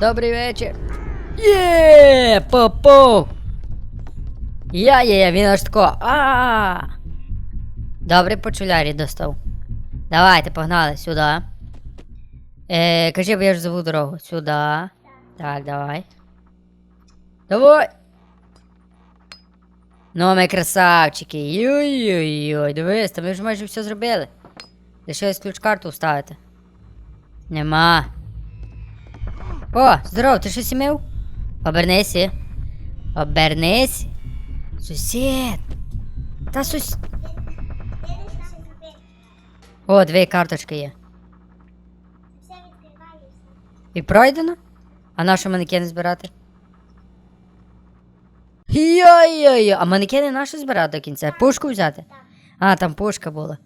Добрий вечір. Є, попов. Я є, він аж тако. А. Добре по чулярі достав. Давайте, погнали сюди. Е, кажи, бо я ж забув дорогу. Сюди. Так, давай. Давай. Ну, ми красавчики. Йой-йой-йой. Дивись, та ми вже майже все зробили. Лишилось ключ-карту вставити. Нема. О, здоров, ти щось мив? Обернися. Обернись. Сусід. Та сус... О, дві карточки є. І пройдено? А на що манекени збирати? Йой-йой-йой, а манекени на що збирати до кінця? Пушку взяти? А, там пушка була.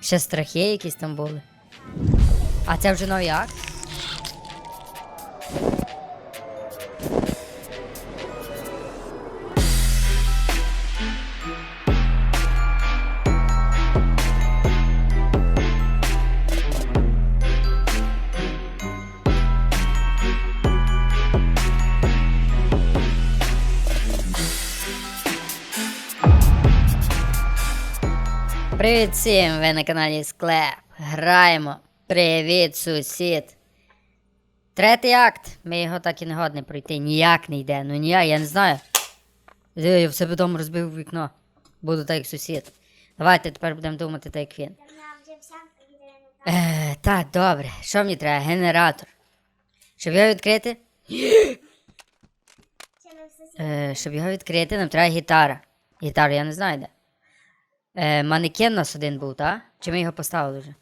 Ще страхи якісь там були. А це вже новий акт? Привіт всім! Ви на каналі Склеп. Граємо. Привіт, сусід. Третій акт. Ми його так і не годні пройти. Ніяк не йде. Ну ніяк, я не знаю. Я в себе вдома розбив вікно. Буду так як сусід. Давайте тепер будемо думати так як він. Е, так, добре. Що мені треба? Генератор. Щоб його відкрити? Е, щоб його відкрити, нам треба гітара. Гітару я не знаю де. Е, манекен у нас один був, так? Чи ми його поставили вже?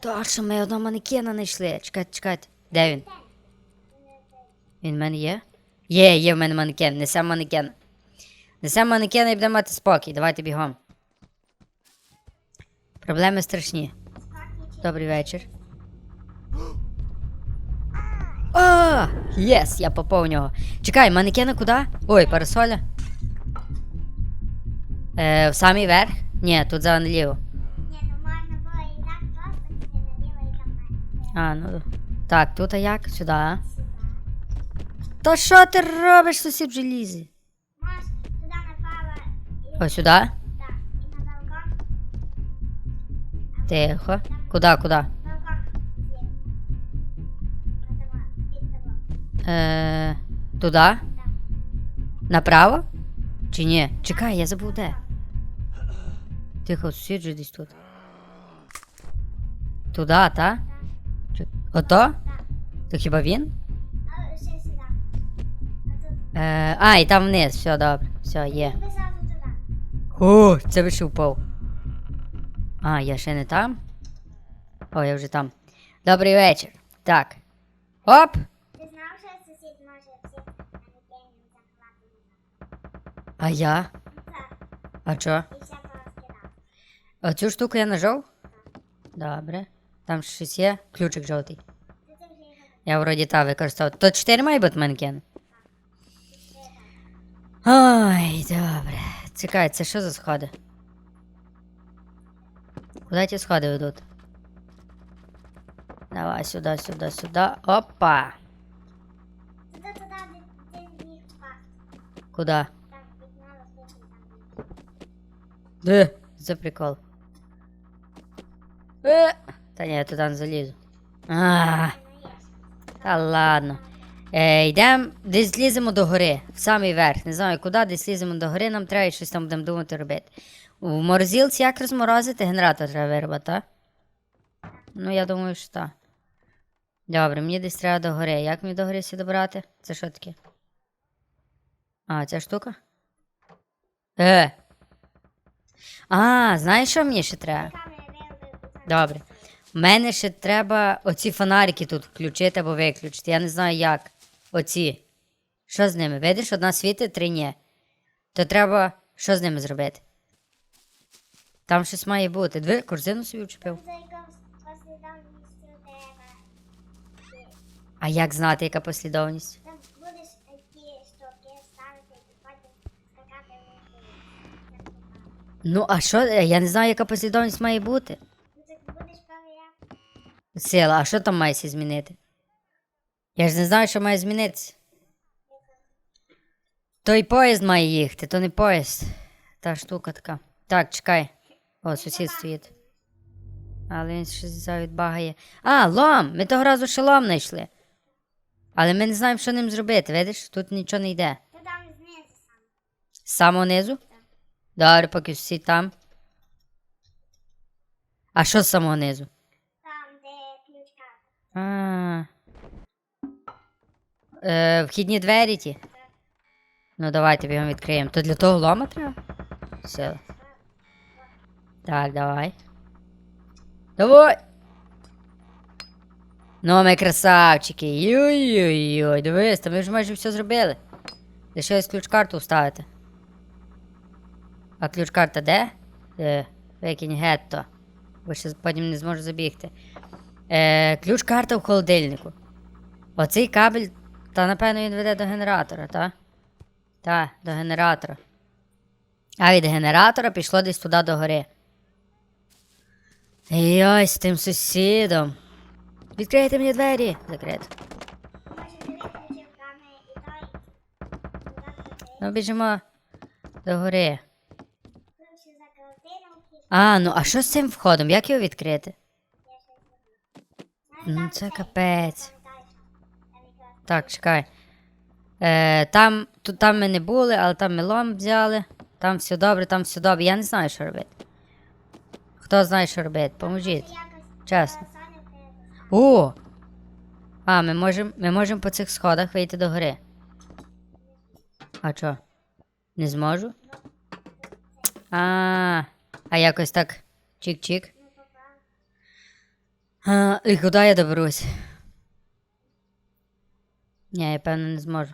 Тебе. Точно, ми одного манекена знайшли. Чекайте, чекайте. Де він? Він в мене є? Є, є в мене манекен. Несем манекен. Несем манекен і будемо мати спокій. Давайте бігом. Проблеми страшні. Добрий вечір. А, єс, я попав в нього. Чекай, манекена куди? Ой, парасоля. Е, в самий верх? Ні, тут за наліво. Ні, ну можна було і так просто піти наліво і там А, ну. Так, тут а як? Сюди. а? Та що ти робиш, сусід в желізі? Можеш туди направо і Ось сюди? так, і на балкон. Тихо. Куди, куди? Балкон під тобою. Е, туди? Направо? Чи ні? Чекай, я забув де. Тихо, же десь тут. Туди, та? Чи- Ото? То хіба він? А ще сюди. А. Е, а, і там вниз, все добре. Все, є. О, це ви ще впав. А, я ще не там? О, я вже там. Добрий вечір. Так. Оп! Ти знав, що сусід може всіх манекенів захватити? А я? Так, А чо? Порозкидав. Оцю штуку я нажав? Добре. Там щось є. Ключик жовтий. Я вроді та використовував. То 4 має бути манекен? Ой, добре. Чекай, це що за сходи? Куди ті сходи ведуть? Давай сюди, сюди, сюди. Опа! Туди, де ти міг Е! Та ні, я туди не залізу. А, та ладно. Е, йдемо, десь зліземо до гори, в самий верх. Не знаю куди, десь зліземо до гори, нам треба і щось там будемо думати робити. У морозилці як розморозити, генератор треба виробити, так? Ну, я думаю, що так. Добре, мені десь треба до гори. Як мені до гори сюди добрати? Це що таке? А, ця штука? Е. А, знаєш, що мені ще треба? Добре. У мене ще треба оці фонарики тут включити або виключити. Я не знаю як. Оці. Що з ними? Видиш, одна світить, три ні. То треба що з ними зробити? Там щось має бути. Диви, корзину собі вчепив. А як знати, яка послідовність? Там будеш ті штуки ставити і потім скакати. Ну, а що? Я не знаю, яка послідовність має бути. Так. Сила, а що там має змінити? Я ж не знаю, що має змінитися. Той поїзд має їхати, то не поїзд. Та штука така. Так, чекай. О, сусід стоїть. Але він щось завід багає. А, лом! Ми того разу ще лом знайшли. Але ми не знаємо, що ним зробити, видиш? Тут нічого не йде. З самого низу? Добре, поки всі там. А що з самого низу? Де. А. Е, вхідні двері ті. Ну, давайте бігом відкриємо. То для того лома треба? Все. Так, давай. Давай. Ну, ми красавчики. Йой-йой-йой. Дивись, та ми вже майже все зробили. Лишилось ключ-карту вставити. А ключ-карта де? Е, викинь гетто. Бо ще потім не зможу забігти. Е, ключ-карта в холодильнику. Оцей кабель, та напевно він веде до генератора, та? Та, до генератора. А від генератора пішло десь туди до гори. Йой, з тим сусідом. Відкрийте мені двері. Закрито. І Ну, біжимо до гори. Ключ. А, ну а що з цим входом? Як його відкрити? Ну, це капець. Так, чекай. Е, там, тут, там ми не були, але там ми лом взяли. Там все добре, там все добре. Я не знаю, що робити. Хто знає, що робити? Поможіть. Чесно. О! А, ми можемо ми можем по цих сходах вийти до гори. А чо? Не зможу? А, а якось так. Чик-чик. А, і куди я доберусь? Ні, я певно не зможу.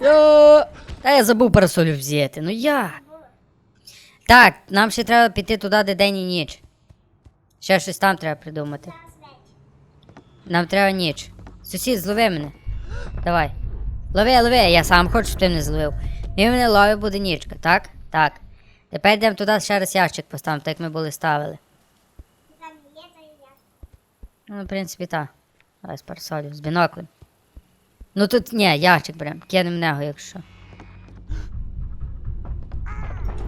Йо! Та я забув парасолю взяти. Ну як? Так, нам ще треба піти туди, де день і ніч. Ще щось там треба придумати. Нам треба ніч. Сусід, злови мене. Давай. Лови, лови, я сам хочу, щоб ти мене зловив. Він мене ловив, буде нічка, так? Так. Тепер йдемо туди ще раз ящик поставимо, так як ми були ставили. Ну, в принципі, так. Давай з парасолю, з біноклем. Ну тут ні, ящик берем. Кинемо в нього, якщо.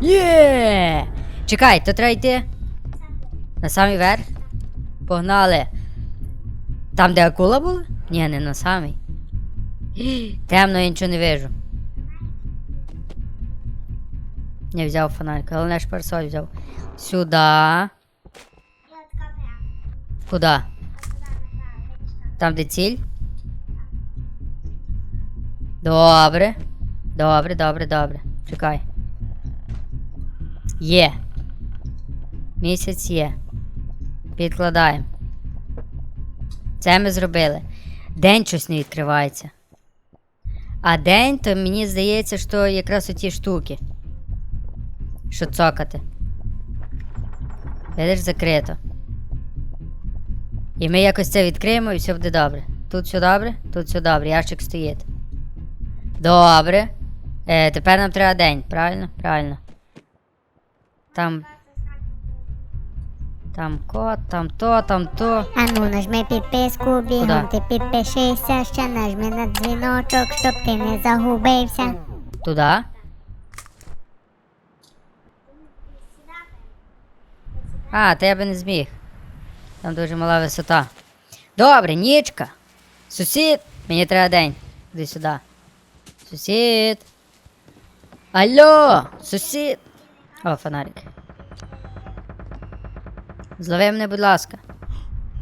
Є! Чекай, то треба йти. На самий верх? Погнали. Там, де акула була? Ні, не на самий. Темно, я нічого не вижу. Не взяв фонарик, але наш парасоль взяв. Сюди. Я там. Де? Добре. Добре, добре, добре. Чекай. Є. Місяць є. Підкладаємо. Це ми зробили. День щось не відкривається. А день, то мені здається, що якраз оті штуки. Що цокати. Видиш, закрито. І ми якось це відкриємо і все буде добре. Тут все добре, тут все добре, ящик стоїть. Добре. Е, тепер нам треба день, правильно? Правильно. Там, там код, там то, там то. А ну нажми підписку, бігом ти підпишися, ще нажми на дзвіночок, щоб ти не загубився. Туди. А, то я би не зміг. Там дуже мала висота. Добре, нічка. Сусід, мені треба день. Іди сюди. Сусід. Алло, сусід. О, фонарик. Злови мене, будь ласка.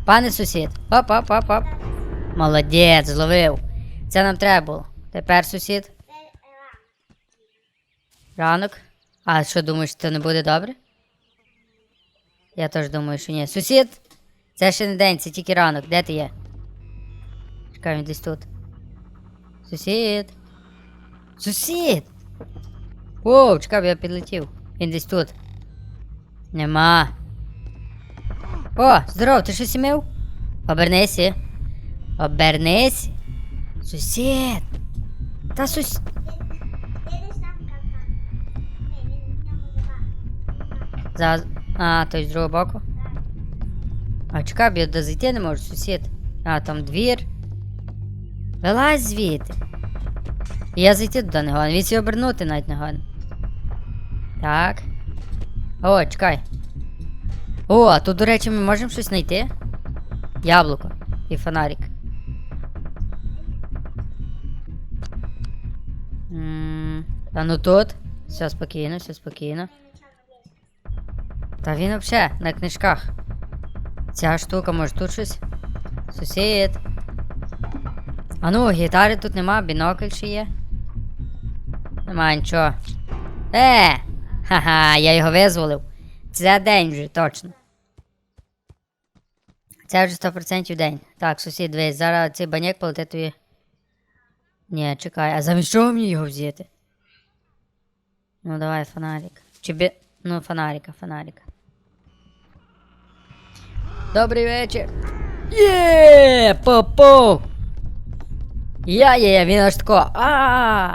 Пане сусід. Оп, оп, оп, оп. Молодець, зловив. Це нам треба було. Тепер сусід. Ранок. А що думаєш, це не буде добре? Я теж думаю, що ні. Сусід! Це ще не день, це тільки ранок. Де ти є? Чекай, він десь тут. Сусід. Сусід! Воу, чекай, я підлетів. Він десь тут. Нема. О, здоров, ти щось мив? Обернися. Обернись. Сусід. Та сусід. За... А, той з другого боку. А чекай, бо я туди зайти не можу, сусід. А, там двір. Вилазь звідти. Я зайти туди не годен. Він сі обернути навіть не годен. Так. О, чекай. О, а тут, до речі, ми можемо щось знайти. Яблуко і фонарик. М, А ну тут. Все спокійно, все спокійно. Та він взагалі на книжках. Ця штука, може тут щось? Сусід. А ну, гітари тут нема, бінокль ще є. Нема нічого. Е! Ха-ха, я його визволив. Це день вже, точно. Це вже 100% день. Так, сусід, дивись, зараз цей баняк полетить тобі. Ні, чекай, а замість чого мені його взяти? Ну давай фонарик. Чи бі... Ну, фонарика, фонарика. Добрий вечір. Є, попов. Я є, він аж тако. А.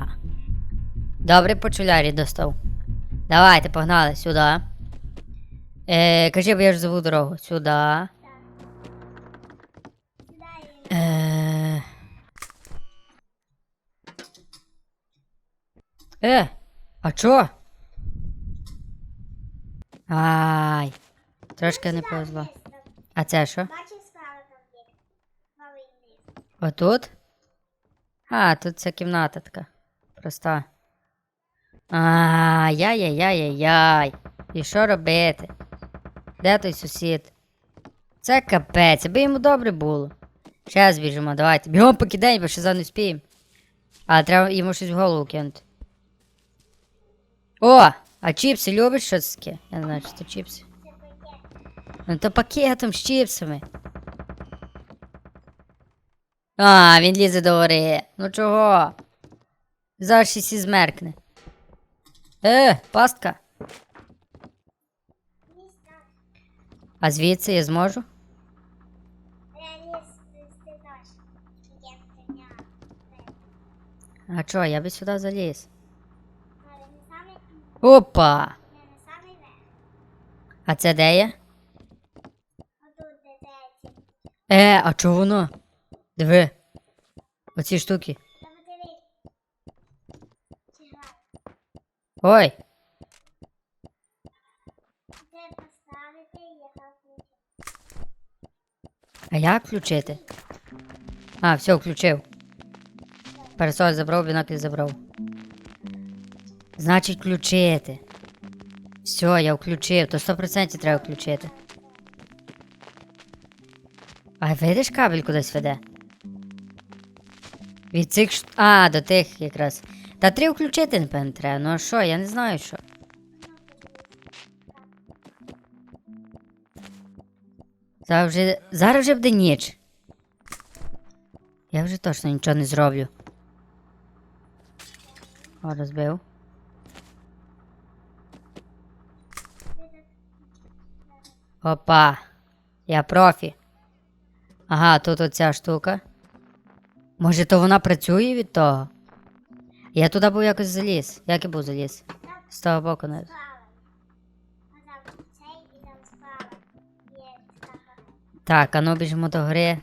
Добре по чулярі достав. Давайте, погнали сюди. Е, кажи, бо я ж забув дорогу. Сюди. Е... Е, а чо? Ай, трошки не повезло. А це що? Бачиш справа там є? Отут? А, тут ця кімната така. Проста. А, яй-яй-яй-яй. І що робити? Де той сусід? Це капець, аби йому добре було. Ще збіжимо, давайте. Бігом покидаємо, бо ще за не спіємо. А треба йому щось в голову кинути. О! А чіпси любиш щось таке? Я не знаю, що це чіпси. Ну то пакетом з чіпсами. А, він лізе до гори. Ну чого? Зараз ще сі змеркне. Е, пастка. А звідси я зможу? А чо, я би сюди заліз. Опа! А це де є? Отут де деці. Е, а чого воно? Диви. Оці штуки. Ой, а як включити? А, все, включив. Парасоль забрав, бінокль забрав. Значить, включити. Все, я включив, то 100% треба включити. А видиш кабель кудись веде? Від цих ш... А, до тих якраз. Та три включити, напевно, треба. Ну а що, я не знаю що. Зараз вже, зараз вже буде ніч. Я вже точно нічого не зроблю. О, розбив. Опа. Я профі. Ага, тут оця штука. Може, то вона працює від того? Я туди був якось заліз. Як я був заліз? З того боку справа. Так, а ну біжимо до гри.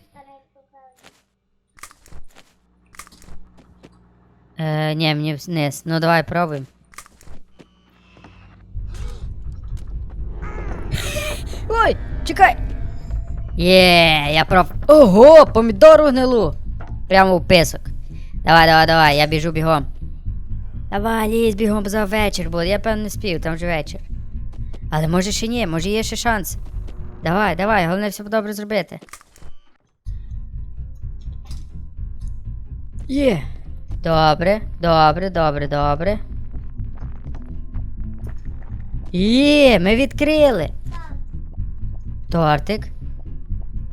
Е, ні, мені вниз. Ну давай пробуємо. Ой, чекай! Є, я проф. Ого, помідору гнилу! Прямо в писок. Давай, давай, давай, я біжу бігом. Давай, лізь бігом, за вечір буде. Я певно не спів, там вже вечір. Але може ще ні, може є ще шанс. Давай, давай, головне все добре зробити. Є. Добре, добре, добре, добре. Є, ми відкрили. Тортик.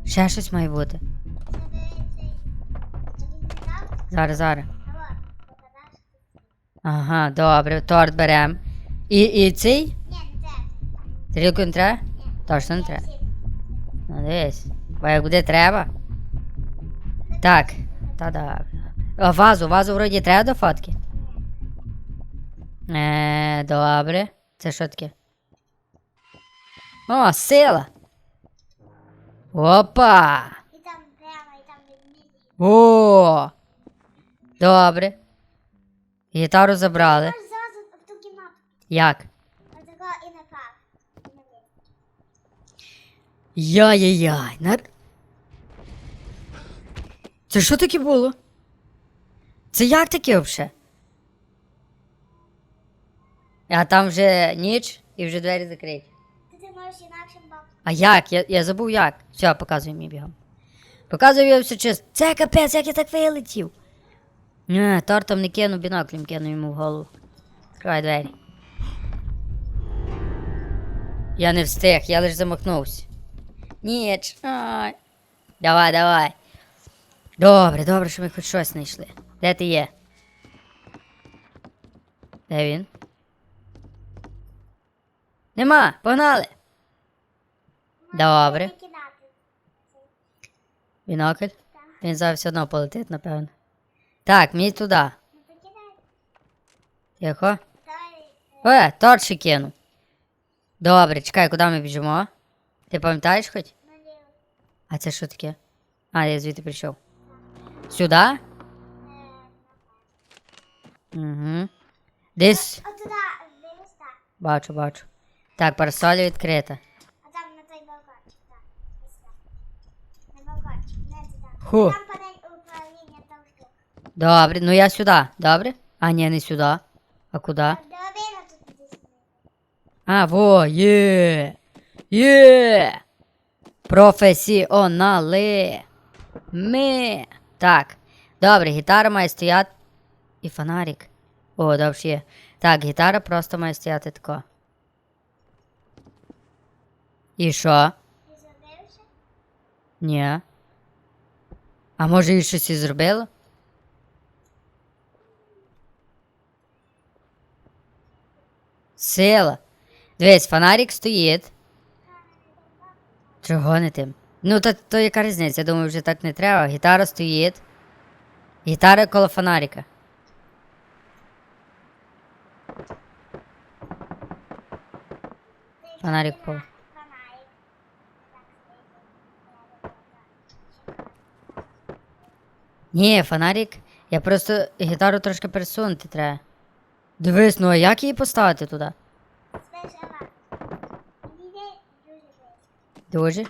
Ще щось має бути. Зараз, зараз. Ага, добре, торт берем. І, і цей? Ні, не треба. Тарілку не треба? Ні. Точно не треба. Ну, дивись. Бо як буде треба. Так. Та да. О, вазу, вазу вроді треба до фотки. Е, добре. Це що таке? О, сила. Опа! І там прямо, і там. О! Добре. Гітару забрали. Зразу в ту кімнату. Як? Отако і напав. Яй-яй-яй. Це що таке було? Це як таке взагалі? А там вже ніч і вже двері закриті. Ти це можеш інакшим боком. А як? Я, я забув як. Все, показуй мені бігом. Показуй я все чисто. Це капець, як я так вилетів. Не, тортом не кину, біноклем кину йому в голову. Відкривай двері. Я не встиг, я лише замахнувся. Ніч. Ай. Давай, давай. Добре, добре, що ми хоч щось знайшли. Де ти є? Де він? Нема, погнали. Добре. Бінокль? Він зараз все одно полетить, напевно. Так, мені туди. Тихо. Е, торт кину. Добре, чекай, куди ми біжимо? Ти пам'ятаєш хоч? А це що таке? А, я звідти прийшов. Сюди? Угу. Десь. Бачу, бачу. Так, парасоля відкрита. А там на той балкончик, так. Ось так. На балкончик, не. Ху. Там. Добре, ну я сюди, добре? А, ні, не сюди. А куди? До тут. А, во, є. Є. Професіонали. Ми. Так. Добре, гітара має стояти. І фонарик. О, добре є. Так, гітара просто має стояти тако. І що? Ти зробився? Ні. А може і щось і зробило? Сила. Дивись, фонарик стоїть. Чого не тим? Ну, то, то яка різниця? Я думаю, вже так не треба. Гітара стоїть. Гітара коло фонарика. Фонарик впав. Ні, фонарик. Я просто гітару трошки пересунути треба. Дивись, ну а як її поставити туди? Дуже.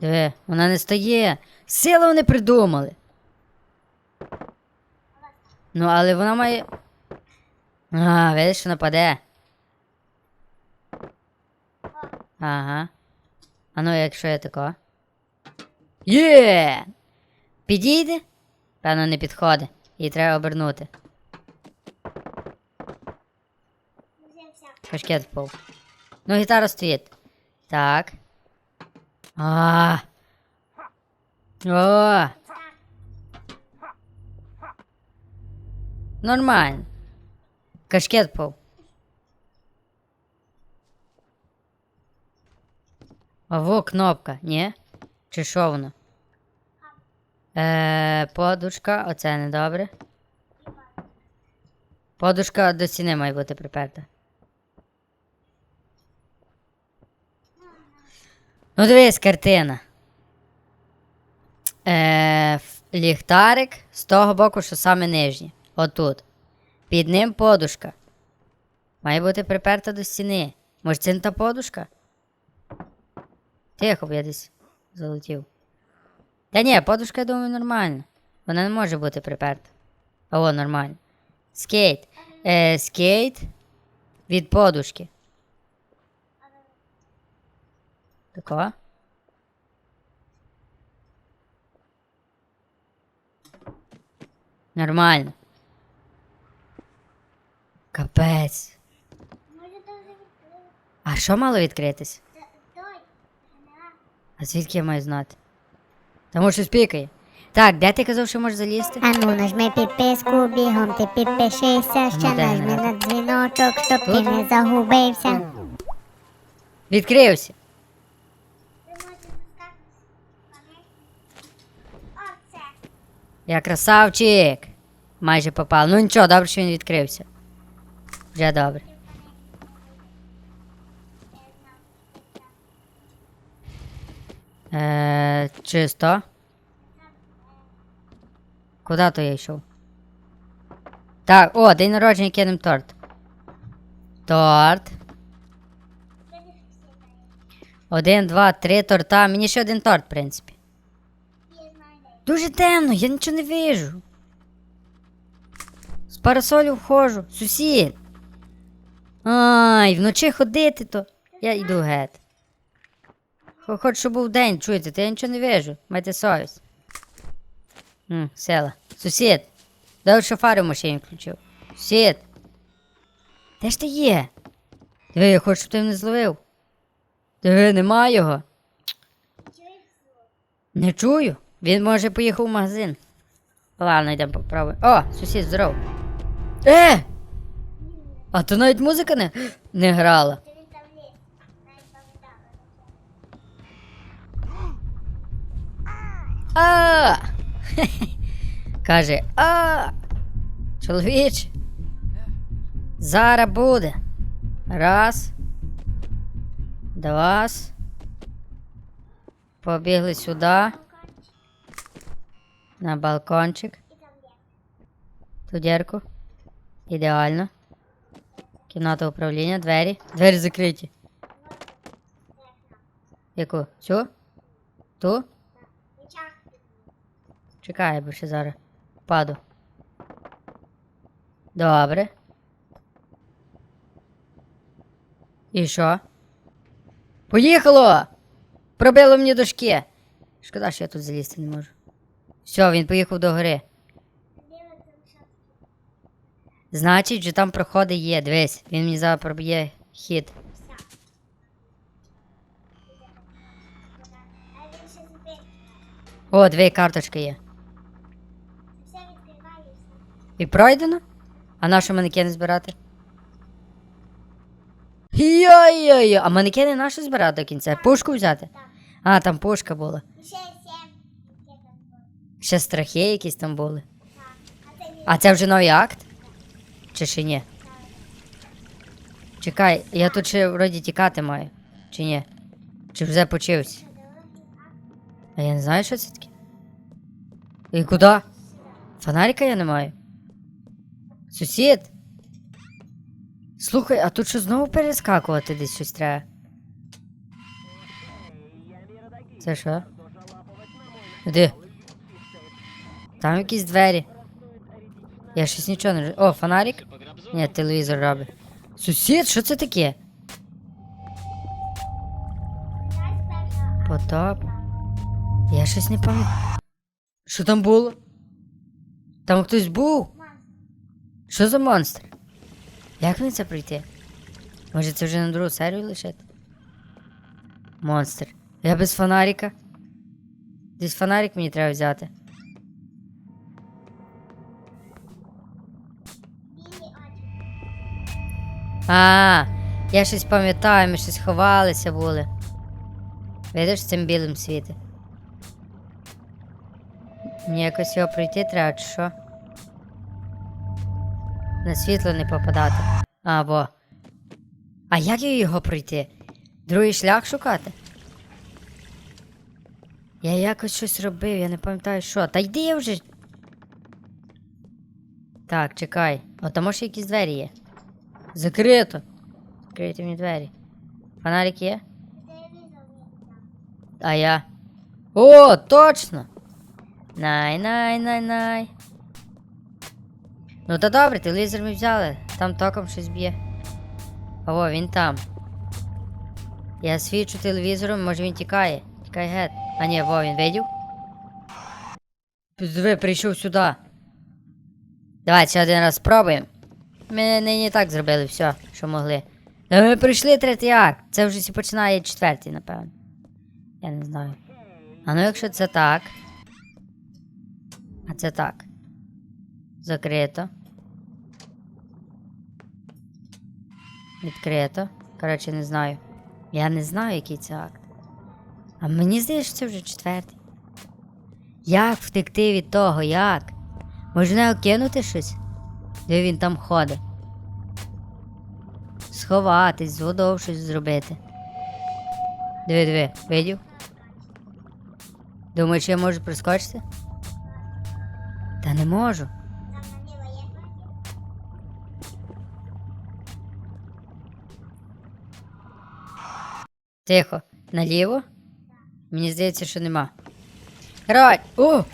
Диви, вона не стає. Силу вони придумали. Ну, але вона має. А, видиш, що нападе. Ага. А ну, якщо я тако. Є! Підійде? Певно, не підходить. Її треба обернути. Кашкет впав. Ну, гітара стоїть. Так. А. О, нормально. Кашкет впав. Во кнопка, ні? Чи що воно? Е, подушка, оце недобре. Подушка до стіни має бути приперта. Ну, дивись, картина. Е, ліхтарик з того боку, що саме нижнє. Отут. Під ним подушка. Має бути приперта до стіни. Може, це не та подушка? Тихо, бо я десь залетів. Та ні, подушка, я думаю, нормальна. Вона не може бути приперта. О, нормально. Скейт. Е, скейт від подушки. Тако. Нормально. Капець. А що мало відкритись? А звідки я маю знати? Тому що спікає. Так, де ти казав, що можеш залізти? Ану, нажми підписку, бігом ти підпишися, ще Ну, де нажми вона? на дзвіночок, щоб ти Тут? не загубився. Відкрився. Я красавчик. Майже попав. Ну нічого, добре, що він відкрився. Вже добре. Е, чисто. Куди то я йшов? Так, о, день народження кинем торт. Торт. Один, два, три торта. Мені ще один торт, в принципі. Дуже темно, я нічого не вижу. З парасолю входжу. Сусід. Ай, вночі ходити то. Я йду геть. Хо- Хоч щоб був день, чуєте, то я нічого не вижу. Майте совість. М, села. Сусід. Дай шофари в машині включив. Сусід. Де ж ти є? Диви, я хочу, щоб ти мене зловив. Диви, нема його. Не чую. Він може поїхав в магазин. Ладно, йдемо попробуємо. О, сусід, здоров. Е! А то навіть музика не, не грала. Ти він там ліс. Навіть пам'ятала. А! Каже, а! Чоловіч. Зараз буде. Раз. Два. Побігли сюди. На балкончик. Ту дірку. Ідеально. Кімната управління, двері. Двері закриті. Яку? Цю? Ту? Чекай, бо ще зараз. Паду. Добре. І що? Поїхало! Пробило мені дошки. Шкода, що я тут залізти не можу. Все, він поїхав до гори. Значить, що там проходи є. Дивись, він мені зараз проб'є хід. О, дві карточки є. Все відкриває і все. І пройдено? А на що манекени збирати? Йой-йой, а манекени на що збирати до кінця? Пушку взяти? А, там пушка була. Ще сім. Ще страхи якісь там були. А це вже новий акт? Чи ще ні? Чекай, я тут ще вроді тікати маю. Чи ні? Чи вже почився? А я не знаю, що це таке. І куди? Фонарика я не маю. Сусід. Слухай, а тут що знову перескакувати десь щось треба? Це що? Де? Там якісь двері. Я щось нічого не. О, фонарик? Ні, телевізор робить. Сусід, що це таке? Потап. Я щось не пам'ятаю. Що там було? Там хтось був? Що за монстр? Як мені це пройти? Може це вже на другу серію лишити? Монстр. Я без фонарика. Десь фонарик мені треба взяти. А, я щось пам'ятаю, ми щось ховалися були. Видиш, цим білим світі. Мені якось його пройти треба, чи що? На світло не попадати. А, бо. А як його пройти? Другий шлях шукати? Я якось щось робив, я не пам'ятаю що. Та йди я вже. Так, чекай. О, там може якісь двері є. Закрито. Закрийте мені двері. Фонарик є? А я. О, точно! Най, най, най, най. Ну та добре, телевізор ми взяли. Там током щось б'є. Во, він там. Я свічу телевізором, може він тікає. Тікай геть. А ні, во, він видів? Диви, прийшов сюди. Давай ще один раз спробуємо. Ми нині так зробили все, що могли. Та ми прийшли третій акт. Це вже сі починає четвертий, напевно. Я не знаю. А ну якщо це так. А це так. Закрито. Відкрито. Коротше, не знаю. Я не знаю, який це акт. А мені здається, що це вже четвертий. Як втекти від того? Як? Можна кинути щось? Де він там ходить? Сховатись, з щось зробити. Диви, диви, видів? Думаєш, я можу прискочити? Та не можу. Тихо. Наліво? Мені здається, що нема. Коротше, о!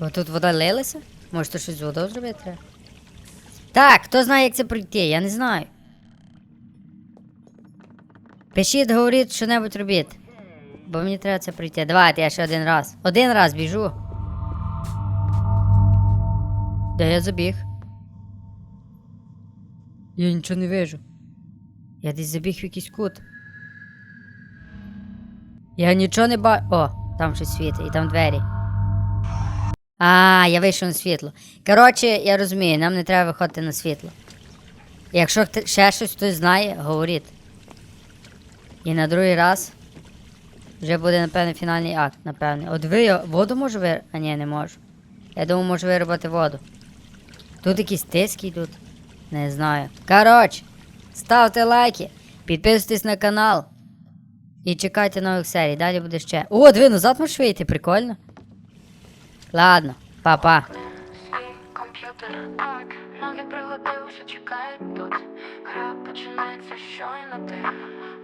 О, тут вода лилася? Може, то щось з водою зробити треба? Так, хто знає, як це пройти? Я не знаю. Пишіть, говоріть, що небудь робіть. Бо мені треба це пройти. Давайте я ще один раз. Один раз біжу. Де я забіг? Я нічого не вижу. Я десь забіг в якийсь кут. Я нічого не бачу. О, там щось світить, і там двері. А, я вийшов на світло. Коротше, я розумію, нам не треба виходити на світло. Якщо ще щось хтось знає, говоріть. І на другий раз вже буде, напевне, фінальний акт, напевне. От ви воду можу вир... А ні, не можу. Я думаю, можу виробити воду. Тут якісь тиски йдуть. Не знаю. Коротше, ставте лайки, підписуйтесь на канал. І чекайте нових серій, далі буде ще. О, диви, назад можеш вийти, прикольно. Ладно, па-па. Комп'ютер, так, чекають тут. Гра починається щойно ти.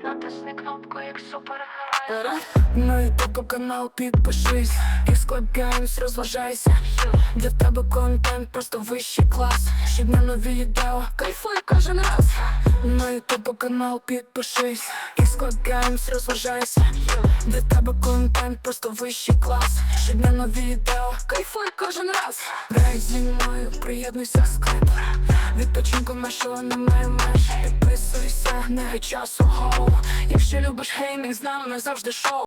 Натисни кнопку як супергерой. На ютуб канал підпишись. І Games розважайся. Для тебе контент просто вищий клас. Щодня нові відео, кайфуй кожен раз. На ютуб канал підпишись. І Games розважайся. Для тебе контент просто вищий клас. Щодня нові відео, кайфуй кожен раз. Грай зі мною, приєднуйся скрипер Відпочинку нашого немає меж. Підписуйся, не часу гоу Якщо любиш геймінг, з нами завжди шоу